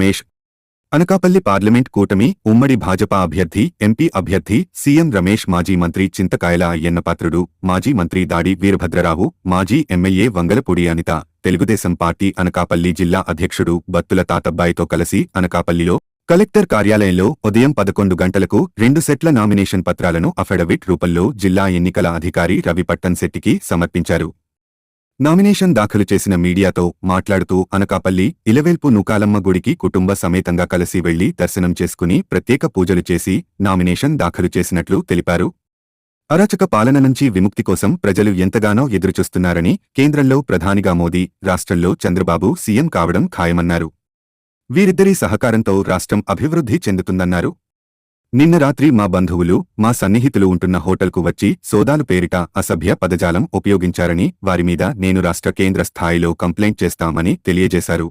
Ramesh. Anakapalli parliament కూటమి ఉమ్మడి భాజపా అభ్యర్థి ఎంపీ అభ్యర్థి సీఎం రమేష్ మాజీ మంత్రి చింతకాయల అయ్యన్నపాత్రుడు మాజీ మంత్రి దాడి వీరభద్రరావు మాజీ ఎమ్మెల్యే వంగలపూడి అనిత తెలుగుదేశం పార్టీ అనకాపల్లి జిల్లా అధ్యక్షుడు బత్తుల తాతబ్బాయితో కలిసి అనకాపల్లిలో కలెక్టర్ కార్యాలయంలో ఉదయం పదకొండు గంటలకు రెండు సెట్ల నామినేషన్ పత్రాలను అఫిడవిట్ రూపంలో జిల్లా ఎన్నికల అధికారి రవి పట్టన్శెట్టికి సమర్పించారు. నామినేషన్ దాఖలు చేసిన మీడియాతో మాట్లాడుతూ అనకాపల్లి ఇలవేల్పు నూకాలమ్మ గుడికి కుటుంబ సమేతంగా కలిసి వెళ్ళి దర్శనం చేసుకుని ప్రత్యేక పూజలు చేసి నామినేషన్ దాఖలు చేసినట్లు తెలిపారు. అరాచక పాలన నుంచి విముక్తి కోసం ప్రజలు ఎంతగానో ఎదురుచూస్తున్నారని కేంద్రంలో ప్రధానిగా మోదీ రాష్ట్రంలో చంద్రబాబు సీఎం కావడం ఖాయమన్నారు. వీరిద్దరి సహకారంతో రాష్ట్రం అభివృద్ధి చెందుతుందన్నారు. నిన్న రాత్రి మా బంధువులు మా సన్నిహితులు ఉంటున్న హోటల్కు వచ్చి సోదాలు పేరిట అసభ్య పదజాలం ఉపయోగించారని వారి మీద నేను రాష్ట్ర కేంద్ర స్థాయిలో కంప్లైంట్ చేస్తామని తెలియజేశారు.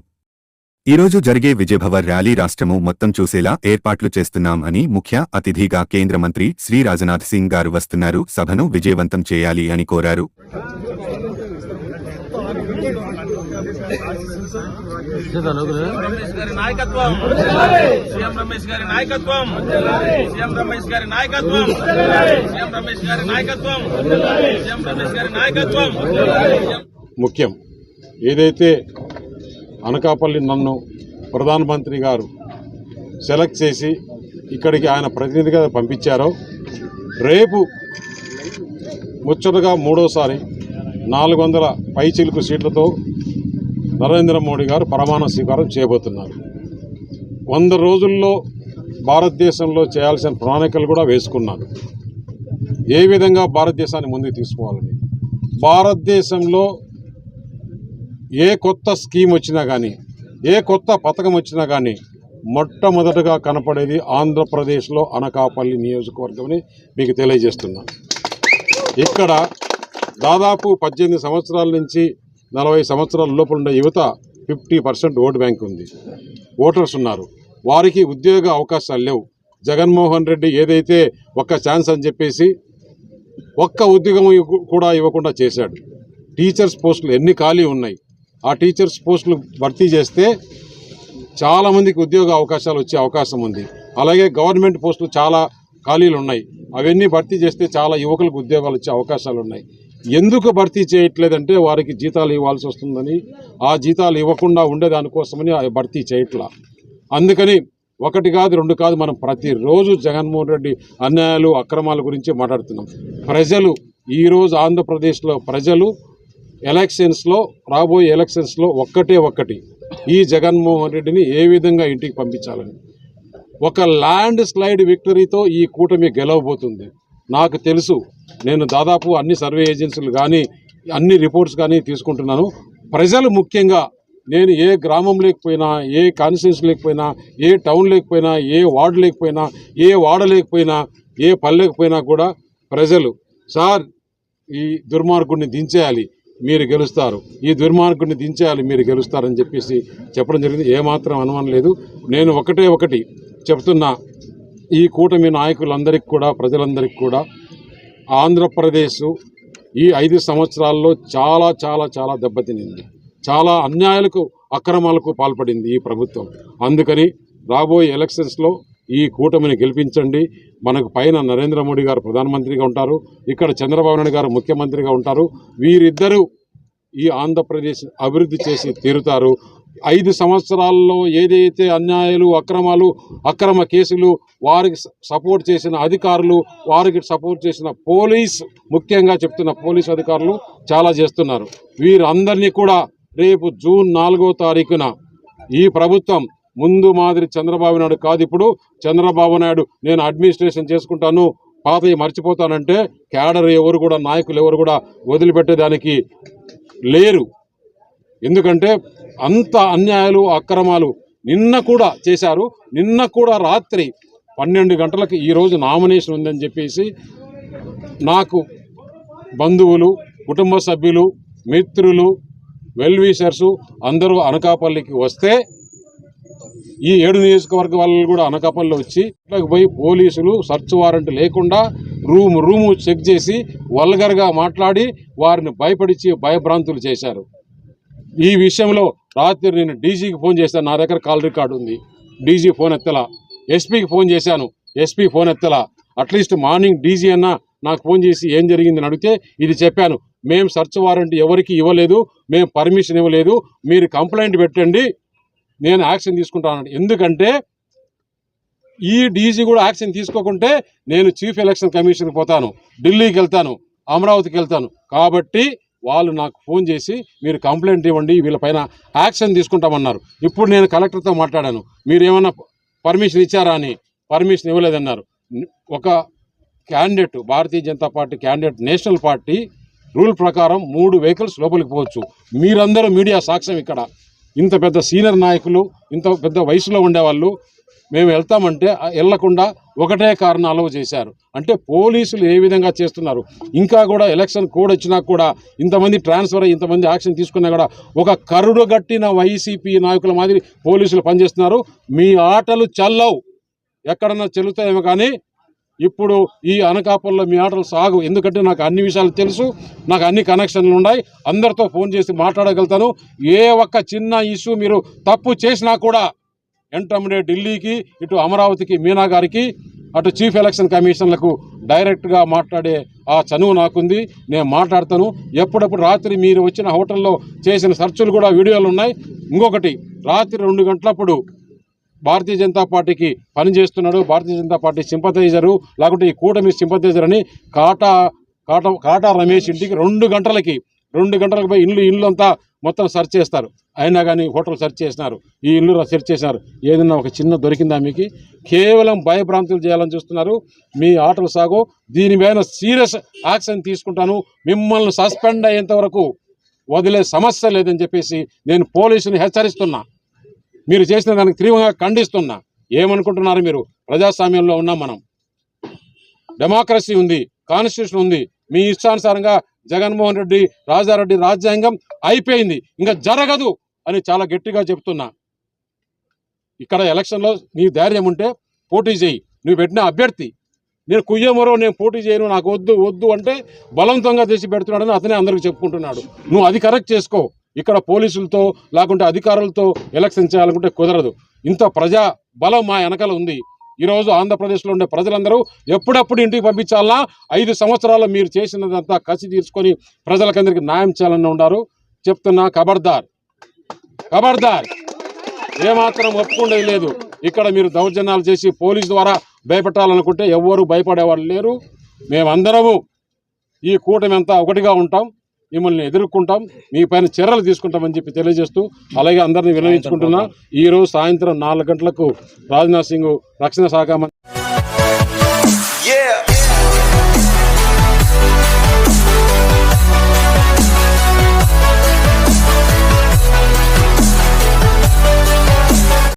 ఈరోజు జరిగే విజయభవ ర్యాలీ రాష్ట్రము మొత్తం చూసేలా ఏర్పాట్లు చేస్తున్నాం అని ముఖ్య అతిథిగా కేంద్ర మంత్రి శ్రీ రాజ్నాథ్ సింగ్ గారు వస్తున్నారు సభను విజయవంతం చేయాలి అని కోరారు. రమేష్ గారి నాయకత్వం సీఎం రమేష్ గారి నాయకత్వం సీఎం రమేష్ గారి నాయకత్వం సీఎం రమేష్ గారి నాయకత్వం సీఎం రమేష్ గారి నాయకత్వం ముఖ్యం. ఏదైతే అనకాపల్లి నన్ను ప్రధానమంత్రి గారు సెలెక్ట్ చేసి ఇక్కడికి ఆయన ప్రతినిధిగా పంపించారో రేపు ముచ్చటగా మూడోసారి నాలుగు వందల పైచిలుకు సీట్లతో నరేంద్ర మోడీ గారు ప్రమాణ స్వీకారం చేయబోతున్నారు. వంద రోజుల్లో భారతదేశంలో చేయాల్సిన ప్రణాళికలు కూడా వేసుకున్నారు. ఏ విధంగా భారతదేశాన్ని ముందుకు తీసుకోవాలని భారతదేశంలో ఏ కొత్త స్కీమ్ వచ్చినా కానీ ఏ కొత్త పథకం వచ్చినా కానీ మొట్టమొదటగా కనపడేది ఆంధ్రప్రదేశ్లో అనకాపల్లి నియోజకవర్గం అని మీకు తెలియజేస్తున్నాను ఇక్కడ దాదాపు పద్దెనిమిది సంవత్సరాల నుంచి నలభై సంవత్సరాల లోపల ఉండే యువత ఫిఫ్టీ పర్సెంట్ ఓటు బ్యాంక్ ఉంది. ఓటర్స్ ఉన్నారు. వారికి ఉద్యోగ అవకాశాలు లేవు. జగన్మోహన్ రెడ్డి ఏదైతే ఒక్క ఛాన్స్ అని చెప్పేసి ఒక్క ఉద్యోగం కూడా ఇవ్వకుండా చేశాడు. టీచర్స్ పోస్టులు ఎన్ని ఖాళీ ఉన్నాయి? ఆ టీచర్స్ పోస్టులు భర్తీ చేస్తే చాలామందికి ఉద్యోగ అవకాశాలు వచ్చే అవకాశం ఉంది. అలాగే గవర్నమెంట్ పోస్టులు చాలా ఖాళీలు ఉన్నాయి. అవన్నీ భర్తీ చేస్తే చాలా యువకులకు ఉద్యోగాలు వచ్చే అవకాశాలు ఉన్నాయి. ఎందుకు భర్తీ చేయట్లేదంటే వారికి జీతాలు ఇవ్వాల్సి వస్తుందని ఆ జీతాలు ఇవ్వకుండా ఉండేదానికోసమని ఆ భర్తీ చేయట్లా. అందుకని ఒకటి కాదు రెండు కాదు మనం ప్రతిరోజు జగన్మోహన్ రెడ్డి అన్యాయాలు అక్రమాల గురించి మాట్లాడుతున్నాం. ప్రజలు ఈరోజు ఆంధ్రప్రదేశ్లో ప్రజలు ఎలక్షన్స్లో రాబోయే ఎలక్షన్స్లో ఒక్కటే ఒక్కటి ఈ జగన్మోహన్ రెడ్డిని ఏ విధంగా ఇంటికి పంపించాలని. ఒక ల్యాండ్ స్లైడ్ విక్టరీతో ఈ కూటమి గెలవబోతుంది. నాకు తెలుసు నేను దాదాపు అన్ని సర్వే ఏజెన్సీలు కానీ అన్ని రిపోర్ట్స్ కానీ తీసుకుంటున్నాను. ప్రజలు ముఖ్యంగా నేను ఏ గ్రామం లేకపోయినా ఏ కాన్స్టిట్యూన్స్ లేకపోయినా ఏ టౌన్ లేకపోయినా ఏ వార్డు లేకపోయినా ఏ వాడ లేకపోయినా ఏ పల్లెకపోయినా కూడా ప్రజలు సార్ ఈ దుర్మార్గుడిని దించేయాలి మీరు గెలుస్తారు. ఈ దుర్మార్గుడిని దించేయాలి మీరు గెలుస్తారని చెప్పేసి చెప్పడం జరిగింది. ఏమాత్రం అనుమానం లేదు. నేను ఒకటే ఒకటి చెప్తున్నా. ఈ కూటమి నాయకులందరికీ కూడా ప్రజలందరికీ కూడా ఆంధ్రప్రదేశ్ ఈ ఐదు సంవత్సరాల్లో చాలా చాలా చాలా దెబ్బతినింది. చాలా అన్యాయాలకు అక్రమాలకు పాల్పడింది ఈ ప్రభుత్వం. అందుకని రాబోయే ఎలక్షన్స్లో ఈ కూటమిని గెలిపించండి. మనకు పైన నరేంద్ర మోడీ గారు ప్రధానమంత్రిగా ఉంటారు. ఇక్కడ చంద్రబాబు నాయుడు గారు ముఖ్యమంత్రిగా ఉంటారు. వీరిద్దరూ ఈ ఆంధ్రప్రదేశ్ అభివృద్ధి చేసి తీరుతారు. ఐదు సంవత్సరాల్లో ఏదైతే అన్యాయాలు అక్రమాలు అక్రమ కేసులు వారికి సపోర్ట్ చేసిన అధికారులు వారికి సపోర్ట్ చేసిన పోలీస్ ముఖ్యంగా చెప్తున్న పోలీస్ అధికారులు చాలా చేస్తున్నారు. వీరందరినీ కూడా రేపు జూన్ నాలుగో తారీఖున ఈ ప్రభుత్వం ముందు మాదిరి చంద్రబాబు నాయుడు కాదు ఇప్పుడు చంద్రబాబు నాయుడు నేను అడ్మినిస్ట్రేషన్ చేసుకుంటాను పాతవి మర్చిపోతానంటే క్యాడర్ ఎవరు కూడా నాయకులు ఎవరు కూడా వదిలిపెట్టేదానికి లేరు. ఎందుకంటే అంత అన్యాయాలు అక్రమాలు నిన్న కూడా చేశారు. నిన్న కూడా రాత్రి పన్నెండు గంటలకు ఈరోజు నామినేషన్ ఉందని చెప్పేసి నాకు బంధువులు కుటుంబ సభ్యులు మిత్రులు వెల్వీసర్సు అందరూ అనకాపల్లికి వస్తే ఈ ఏడు నియోజకవర్గ వాళ్ళు కూడా అనకాపల్లి వచ్చి ఇట్లకి పోయి పోలీసులు సర్చ్ వారెంట్ లేకుండా రూమ్ రూము చెక్ చేసి వల్గర్గా మాట్లాడి వారిని భయపడిచి భయభ్రాంతులు చేశారు. ఈ విషయంలో రాత్రి నేను డీజీకి ఫోన్ చేశాను నా దగ్గర కాల్ రికార్డు ఉంది. డీజీ ఫోన్ ఎత్తలా. ఎస్పీకి ఫోన్ చేశాను. ఎస్పీ ఫోన్ ఎత్తలా. అట్లీస్ట్ మార్నింగ్ డీజీ అన్న నాకు ఫోన్ చేసి ఏం జరిగిందని అడిగితే ఇది చెప్పాను. మేము సర్చ్ వారెంట్ ఎవరికి ఇవ్వలేదు. మేము పర్మిషన్ ఇవ్వలేదు. మీరు కంప్లైంట్ పెట్టండి. నేను యాక్షన్ తీసుకుంటాను ఎందుకంటే ఈ డీజీ కూడా యాక్షన్ తీసుకోకుంటే నేను చీఫ్ ఎలక్షన్ కమిషన్కి పోతాను. ఢిల్లీకి వెళ్తాను. అమరావతికి వెళ్తాను. కాబట్టి వాళ్ళు నాకు ఫోన్ చేసి మీరు కంప్లైంట్ ఇవ్వండి వీళ్ళపైన యాక్షన్ తీసుకుంటామన్నారు. ఇప్పుడు నేను కలెక్టర్తో మాట్లాడాను. మీరు పర్మిషన్ ఇచ్చారా అని పర్మిషన్ ఇవ్వలేదన్నారు. ఒక candidate Bharatiya Janata party candidate national party rule ప్రకారం మూడు వెహికల్స్ లోపలికి పోవచ్చు. మీరందరూ మీడియా సాక్ష్యం ఇక్కడ. ఇంత పెద్ద సీనియర్ నాయకులు ఇంత పెద్ద వయసులో ఉండేవాళ్ళు మేము వెళ్తామంటే వెళ్ళకుండా ఒకటే కారణం చేశారు. అంటే పోలీసులు ఏ విధంగా చేస్తున్నారు? ఇంకా కూడా ఎలక్షన్ కోడ్ వచ్చినా కూడా ఇంతమంది ట్రాన్స్ఫర్ అయ్యి ఇంతమంది యాక్షన్ తీసుకున్నా కూడా ఒక కరుడు గట్టిన వైసీపీ నాయకుల మాదిరి పోలీసులు పనిచేస్తున్నారు. మీ ఆటలు చల్లవు. ఎక్కడన్నా చెల్లుతాయేమో కానీ ఇప్పుడు ఈ అనకాపల్లో మీ ఆటలు సాగు. ఎందుకంటే నాకు అన్ని విషయాలు తెలుసు నాకు అన్ని కనెక్షన్లు ఉన్నాయి. అందరితో ఫోన్ చేసి మాట్లాడగలుగుతాను. ఏ ఒక్క చిన్న ఇష్యూ మీరు తప్పు చేసినా కూడా ఎంటమ్మడే ఢిల్లీకి ఇటు అమరావతికి మీనా గారికి అటు చీఫ్ ఎలక్షన్ కమిషన్లకు డైరెక్ట్గా మాట్లాడే ఆ చనువు నాకుంది. నేను మాట్లాడతాను. ఎప్పుడప్పుడు రాత్రి మీరు వచ్చిన హోటల్లో చేసిన సర్చులు కూడా వీడియోలు ఉన్నాయి. ఇంకొకటి రాత్రి రెండు గంటలప్పుడు భారతీయ జనతా పార్టీకి పనిచేస్తున్నాడు భారతీయ జనతా పార్టీ సింపథైజరు లేకుంటే ఈ కూటమి సింపథైజర్ అని కాటా కాటా కాటా రమేష్ ఇంటికి రెండు గంటలకి రెండు గంటలకు పోయి ఇల్లు ఇల్లు అంతా మొత్తం సెర్చ్ చేస్తారు. అయినా కానీ హోటల్ సెర్చ్ చేసినారు ఈ ఇల్లు సెర్చ్ చేసినారు. ఏదన్నా ఒక చిన్న దొరికిందా మీకు? కేవలం భయభ్రాంతులు చేయాలని చూస్తున్నారు. మీ ఆటలు సాగు దీని మీద సీరియస్ యాక్షన్ తీసుకుంటాను. మిమ్మల్ని సస్పెండ్ అయ్యేంత వరకు వదిలే సమస్య లేదని చెప్పేసి నేను పోలీసుని హెచ్చరిస్తున్నా. మీరు చేసిన దానికి తీవ్రంగా ఖండిస్తున్నా. ఏమనుకుంటున్నారు మీరు? ప్రజాస్వామ్యంలో ఉన్నాం మనం. డెమోక్రసీ ఉంది కాన్స్టిట్యూషన్ ఉంది. మీ ఇష్టానుసారంగా జగన్మోహన్ రెడ్డి రాజారెడ్డి రాజ్యాంగం అయిపోయింది. ఇంకా జరగదు. అని చాలా గట్టిగా చెప్తున్నా. ఇక్కడ ఎలక్షన్లో నీ ధైర్యం ఉంటే పోటీ చేయి. నువ్వు పెట్టిన అభ్యర్థి. నేను కుయ్యమరో నేను పోటీ చేయను నాకు వద్దు వద్దు అంటే బలవంతంగా తెచ్చి పెడుతున్నాడని అతనే అందరికి చెప్పుకుంటున్నాడు. నువ్వు అది కరెక్ట్ చేసుకో. ఇక్కడ పోలీసులతో లేకుంటే అధికారులతో ఎలక్షన్ చేయాలనుకుంటే కుదరదు. ఇంత ప్రజా బలం మా వెనకాల ఉంది. ఈరోజు ఆంధ్రప్రదేశ్లో ఉండే ప్రజలందరూ ఎప్పుడప్పుడు ఇంటికి పంపించాలన్నా ఐదు సంవత్సరాలు మీరు చేసినదంతా కసి తీర్చుకొని ప్రజలకందరికీ న్యాయం చేయాలని ఉన్నారు చెప్తున్నా ఖబర్దార్ ఖబర్దార్. ఏమాత్రం ఒప్పుకుండేది లేదు. ఇక్కడ మీరు దౌర్జన్యాలు చేసి పోలీస్ ద్వారా భయపెట్టాలనుకుంటే ఎవ్వరూ భయపడేవాళ్ళు లేరు. మేమందరము ఈ కూటమి అంతా ఒకటిగా ఉంటాం. మిమ్మల్ని ఎదుర్కొంటాం. మీ పైన చర్యలు తీసుకుంటామని చెప్పి తెలియజేస్తూ అలాగే అందరిని వినవించుకుంటున్నా. ఈ రోజు సాయంత్రం నాలుగు గంటలకు రాజ్నాథ్ సింగ్ రక్షణ శాఖ మంత్రి